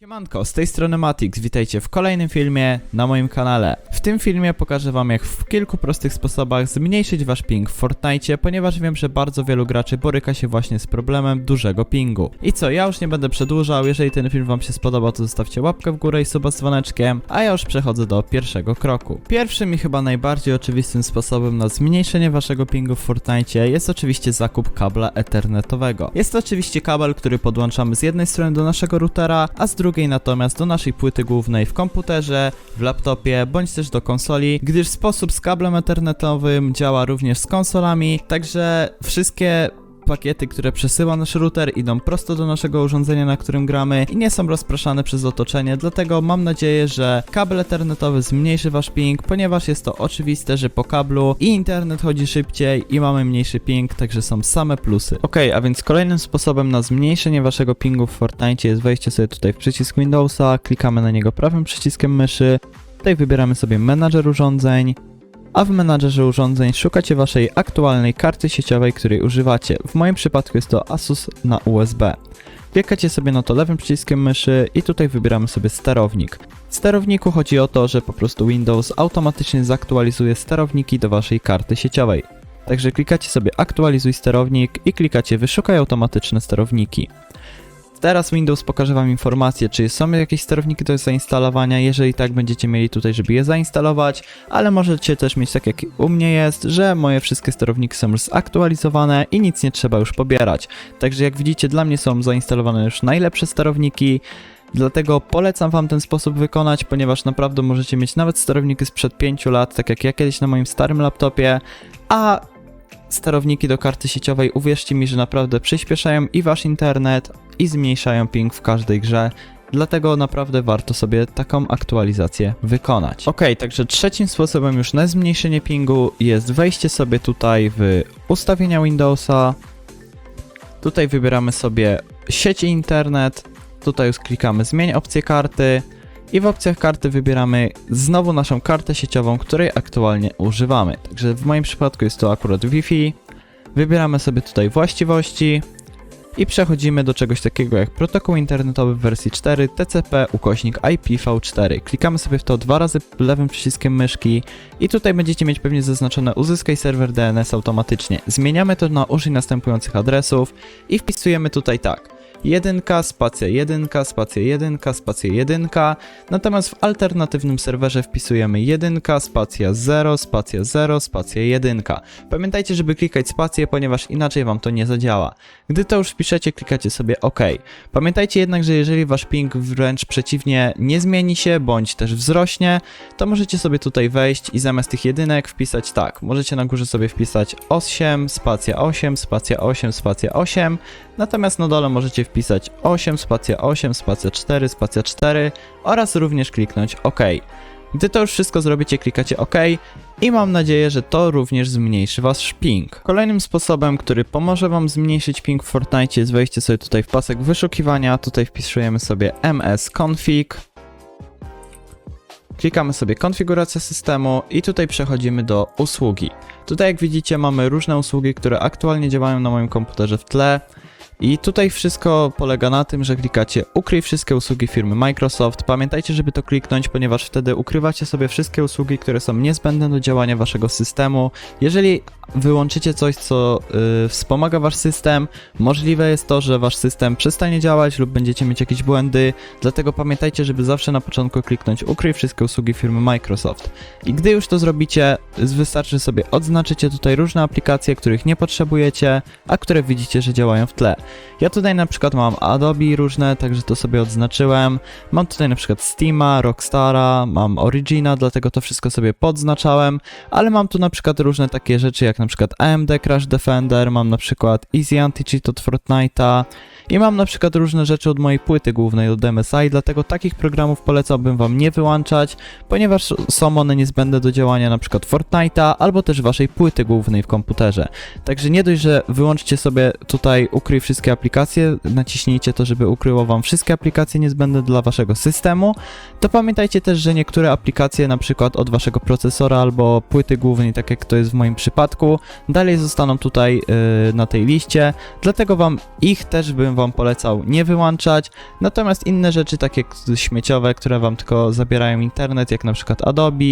Siemanko, z tej strony Matix, witajcie w kolejnym filmie na moim kanale. W tym filmie pokażę wam jak w kilku prostych sposobach zmniejszyć wasz ping w Fortnite, ponieważ wiem, że bardzo wielu graczy boryka się właśnie z problemem dużego pingu. I co, ja już nie będę przedłużał, jeżeli ten film wam się spodoba, to zostawcie łapkę w górę i suba z dzwoneczkiem, a ja już przechodzę do pierwszego kroku. Pierwszym i chyba najbardziej oczywistym sposobem na zmniejszenie waszego pingu w Fortnite jest oczywiście zakup kabla ethernetowego. Jest to oczywiście kabel, który podłączamy z jednej strony do naszego routera, a z drugiej natomiast do naszej płyty głównej w komputerze, w laptopie, bądź też do konsoli, gdyż sposób z kablem ethernetowym działa również z konsolami, także wszystkie pakiety, które przesyła nasz router idą prosto do naszego urządzenia, na którym gramy i nie są rozpraszane przez otoczenie, dlatego mam nadzieję, że kabel ethernetowy zmniejszy wasz ping, ponieważ jest to oczywiste, że po kablu i internet chodzi szybciej i mamy mniejszy ping, także są same plusy. Ok, a więc kolejnym sposobem na zmniejszenie waszego pingu w Fortnite jest wejście sobie tutaj w przycisk Windowsa, klikamy na niego prawym przyciskiem myszy, tutaj wybieramy sobie menadżer urządzeń, a w menadżerze urządzeń szukacie waszej aktualnej karty sieciowej, której używacie. W moim przypadku jest to Asus na USB. Klikacie sobie na to lewym przyciskiem myszy i tutaj wybieramy sobie sterownik. W sterowniku chodzi o to, że po prostu Windows automatycznie zaktualizuje sterowniki do waszej karty sieciowej. Także klikacie sobie aktualizuj sterownik i klikacie wyszukaj automatyczne sterowniki. Teraz Windows pokaże Wam informację, czy są jakieś sterowniki do zainstalowania. Jeżeli tak, będziecie mieli tutaj, żeby je zainstalować, ale możecie też mieć tak jak u mnie jest, że moje wszystkie sterowniki są już zaktualizowane i nic nie trzeba już pobierać. Także jak widzicie, dla mnie są zainstalowane już najlepsze sterowniki. Dlatego polecam Wam ten sposób wykonać, ponieważ naprawdę możecie mieć nawet sterowniki sprzed 5 lat, tak jak ja kiedyś na moim starym laptopie, a sterowniki do karty sieciowej, uwierzcie mi, że naprawdę przyspieszają i Wasz internet, i zmniejszają ping w każdej grze. Dlatego naprawdę warto sobie taką aktualizację wykonać. Ok, także trzecim sposobem już na zmniejszenie pingu jest wejście sobie tutaj w ustawienia Windowsa. Tutaj wybieramy sobie sieć i internet. Tutaj już klikamy zmień opcję karty. I w opcjach karty wybieramy znowu naszą kartę sieciową, której aktualnie używamy. Także w moim przypadku jest to akurat Wi-Fi. Wybieramy sobie tutaj właściwości i przechodzimy do czegoś takiego jak protokół internetowy w wersji 4 TCP ukośnik IPv4. Klikamy sobie w to dwa razy lewym przyciskiem myszki i tutaj będziecie mieć pewnie zaznaczone uzyskaj serwer DNS automatycznie. Zmieniamy to na użyj następujących adresów i wpisujemy tutaj tak. 1, spacja 1, spacja 1, spacja 1. Natomiast w alternatywnym serwerze wpisujemy 1, spacja 0, spacja 0, spacja 1. Pamiętajcie, żeby klikać spację, ponieważ inaczej wam to nie zadziała. Gdy to już wpiszecie, klikacie sobie OK. Pamiętajcie jednak, że jeżeli wasz ping wręcz przeciwnie nie zmieni się, bądź też wzrośnie, to możecie sobie tutaj wejść i zamiast tych jedynek wpisać tak. Możecie na górze sobie wpisać 8, spacja 8, spacja 8, spacja 8. Natomiast na dole możecie wpisać 8, spacja 8, spacja 4, spacja 4 oraz również kliknąć OK. Gdy to już wszystko zrobicie, klikacie OK i mam nadzieję, że to również zmniejszy wasz ping. Kolejnym sposobem, który pomoże wam zmniejszyć ping w Fortnite jest wejście sobie tutaj w pasek wyszukiwania, tutaj wpisujemy sobie msconfig. Klikamy sobie konfiguracja systemu i tutaj przechodzimy do usługi. Tutaj jak widzicie mamy różne usługi, które aktualnie działają na moim komputerze w tle. I tutaj wszystko polega na tym, że klikacie ukryj wszystkie usługi firmy Microsoft. Pamiętajcie, żeby to kliknąć, ponieważ wtedy ukrywacie sobie wszystkie usługi, które są niezbędne do działania waszego systemu. Jeżeli wyłączycie coś, co yy, wspomaga wasz system, możliwe jest to, że wasz system przestanie działać lub będziecie mieć jakieś błędy. Dlatego pamiętajcie, żeby zawsze na początku kliknąć ukryj wszystkie usługi firmy Microsoft. I gdy już to zrobicie, wystarczy sobie odznaczycie tutaj różne aplikacje, których nie potrzebujecie, a które widzicie, że działają w tle. Ja tutaj na przykład mam Adobe różne, także to sobie odznaczyłem. Mam tutaj na przykład Steama, Rockstara, mam Origina, dlatego to wszystko sobie podznaczałem, ale mam tu na przykład różne takie rzeczy jak na przykład AMD Crash Defender, mam na przykład Easy Anti-Cheat od Fortnite'a i mam na przykład różne rzeczy od mojej płyty głównej od MSI, dlatego takich programów polecałbym wam nie wyłączać, ponieważ są one niezbędne do działania na przykład Fortnite'a albo też waszej płyty głównej w komputerze. Także nie dość, że wyłączcie sobie tutaj ukryj wszystkie wszystkie aplikacje, naciśnijcie to, żeby ukryło wam wszystkie aplikacje niezbędne dla waszego systemu, to pamiętajcie też, że niektóre aplikacje, na przykład od waszego procesora albo płyty głównej, tak jak to jest w moim przypadku, dalej zostaną tutaj yy, na tej liście, dlatego wam ich też bym wam polecał nie wyłączać, natomiast inne rzeczy takie śmieciowe, które wam tylko zabierają internet, jak na przykład Adobe,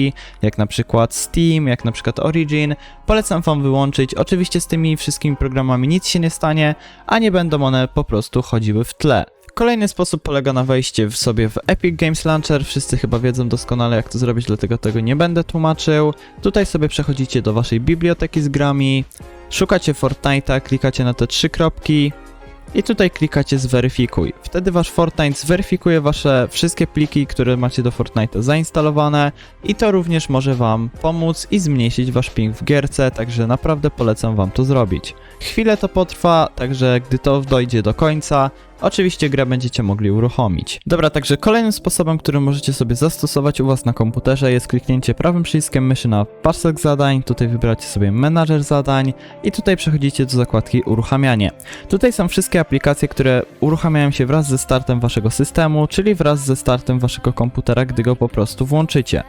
jak na przykład Steam, jak na przykład Origin, polecam wam wyłączyć. Oczywiście z tymi wszystkimi programami nic się nie stanie, a nie będą one po prostu chodziły w tle. Kolejny sposób polega na wejście w sobie w Epic Games Launcher. Wszyscy chyba wiedzą doskonale jak to zrobić, dlatego tego nie będę tłumaczył. Tutaj sobie przechodzicie do waszej biblioteki z grami, szukacie Fortnite'a, klikacie na te trzy kropki i tutaj klikacie zweryfikuj. Wtedy wasz Fortnite zweryfikuje wasze wszystkie pliki, które macie do Fortnite'a zainstalowane i to również może wam pomóc i zmniejszyć wasz ping w gierce, także naprawdę polecam wam to zrobić. Chwilę to potrwa, także gdy to dojdzie do końca, oczywiście grę będziecie mogli uruchomić. Dobra, także kolejnym sposobem, który możecie sobie zastosować u was na komputerze jest kliknięcie prawym przyciskiem myszy na pasek zadań, tutaj wybracie sobie menadżer zadań i tutaj przechodzicie do zakładki uruchamianie. Tutaj są wszystkie aplikacje, które uruchamiają się wraz ze startem waszego systemu, czyli wraz ze startem waszego komputera, gdy go po prostu włączycie.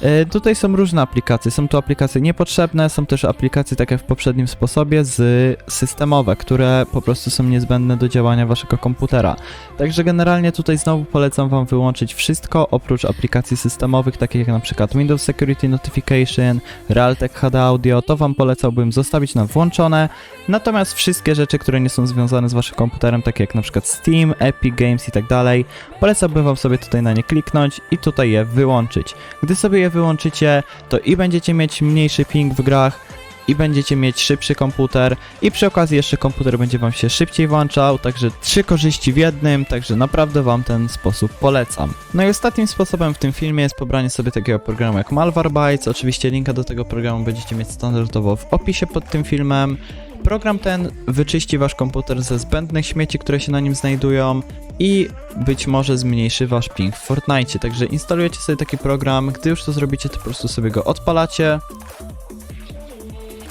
E, Tutaj są różne aplikacje. Są to aplikacje niepotrzebne, są też aplikacje, tak jak w poprzednim sposobie, z systemowe, które po prostu są niezbędne do działania waszego komputera. Także generalnie tutaj znowu polecam wam wyłączyć wszystko oprócz aplikacji systemowych, takich jak na przykład Windows Security Notification, Realtek HD Audio, to wam polecałbym zostawić na włączone. Natomiast wszystkie rzeczy, które nie są związane z waszym komputerem, takie jak na przykład Steam, Epic Games i tak dalej, polecałbym wam sobie tutaj na nie kliknąć i tutaj je wyłączyć. Gdy sobie je wyłączycie, to i będziecie mieć mniejszy ping w grach, i będziecie mieć szybszy komputer i przy okazji jeszcze komputer będzie wam się szybciej włączał, także trzy korzyści w jednym, także naprawdę wam ten sposób polecam. No i ostatnim sposobem w tym filmie jest pobranie sobie takiego programu jak Malwarebytes, oczywiście linka do tego programu będziecie mieć standardowo w opisie pod tym filmem. Program ten wyczyści wasz komputer ze zbędnych śmieci, które się na nim znajdują i być może zmniejszy wasz ping w Fortnite. Także instalujecie sobie taki program, gdy już to zrobicie, to po prostu sobie go odpalacie.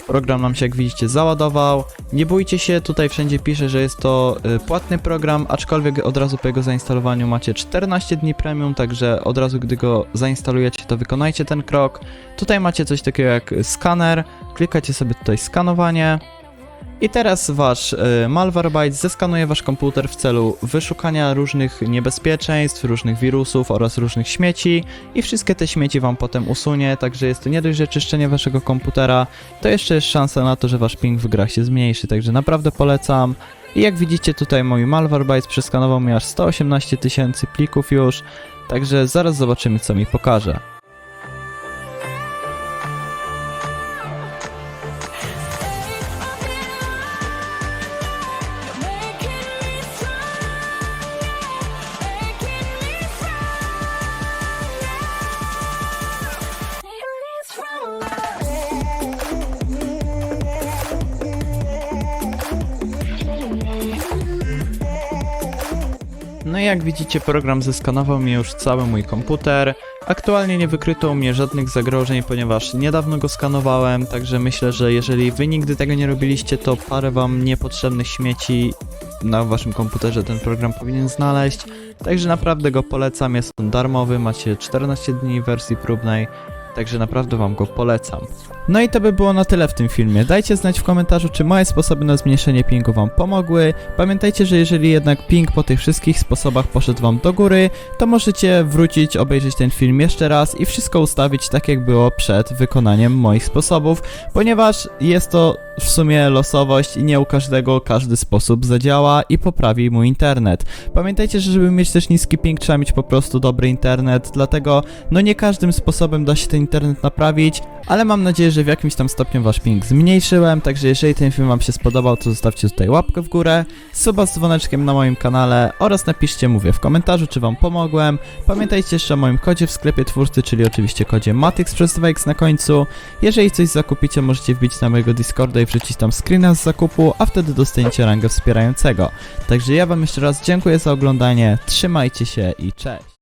Program nam się, jak widzicie, załadował. Nie bójcie się, tutaj wszędzie pisze, że jest to y, płatny program, aczkolwiek od razu po jego zainstalowaniu macie 14 dni premium, także od razu, gdy go zainstalujecie, to wykonajcie ten krok. Tutaj macie coś takiego jak skaner, klikacie sobie tutaj skanowanie. I teraz wasz y, Malwarebytes zeskanuje wasz komputer w celu wyszukania różnych niebezpieczeństw, różnych wirusów oraz różnych śmieci i wszystkie te śmieci wam potem usunie, także jest to nie dość, że czyszczenie waszego komputera, to jeszcze jest szansa na to, że wasz ping w grach się zmniejszy, także naprawdę polecam. I jak widzicie tutaj mój Malwarebytes przeskanował mi aż 118 tysięcy plików już, także zaraz zobaczymy co mi pokaże. Jak widzicie, program zeskanował mi już cały mój komputer. Aktualnie nie wykryto u mnie żadnych zagrożeń, ponieważ niedawno go skanowałem, także myślę, że jeżeli wy nigdy tego nie robiliście, to parę wam niepotrzebnych śmieci na waszym komputerze ten program powinien znaleźć. Także naprawdę go polecam, jest on darmowy, macie 14 dni wersji próbnej. Także naprawdę wam go polecam. No i to by było na tyle w tym filmie. Dajcie znać w komentarzu, czy moje sposoby na zmniejszenie pingu wam pomogły. Pamiętajcie, że jeżeli jednak ping po tych wszystkich sposobach poszedł wam do góry, to możecie wrócić, obejrzeć ten film jeszcze raz i wszystko ustawić tak, jak było przed wykonaniem moich sposobów, ponieważ jest to w sumie losowość i nie u każdego każdy sposób zadziała i poprawi mój internet. Pamiętajcie, że żeby mieć też niski ping, trzeba mieć po prostu dobry internet, dlatego no nie każdym sposobem da się ten internet naprawić, ale mam nadzieję, że w jakimś tam stopniu wasz ping zmniejszyłem, także jeżeli ten film wam się spodobał, to zostawcie tutaj łapkę w górę, suba z dzwoneczkiem na moim kanale oraz napiszcie, mówię, w komentarzu, czy wam pomogłem. Pamiętajcie jeszcze o moim kodzie w sklepie twórcy, czyli oczywiście kodzie Matix przez 2x na końcu. Jeżeli coś zakupicie, możecie wbić na mojego Discorda i wrzucić tam screena z zakupu, a wtedy dostaniecie rangę wspierającego. Także ja wam jeszcze raz dziękuję za oglądanie, trzymajcie się i cześć!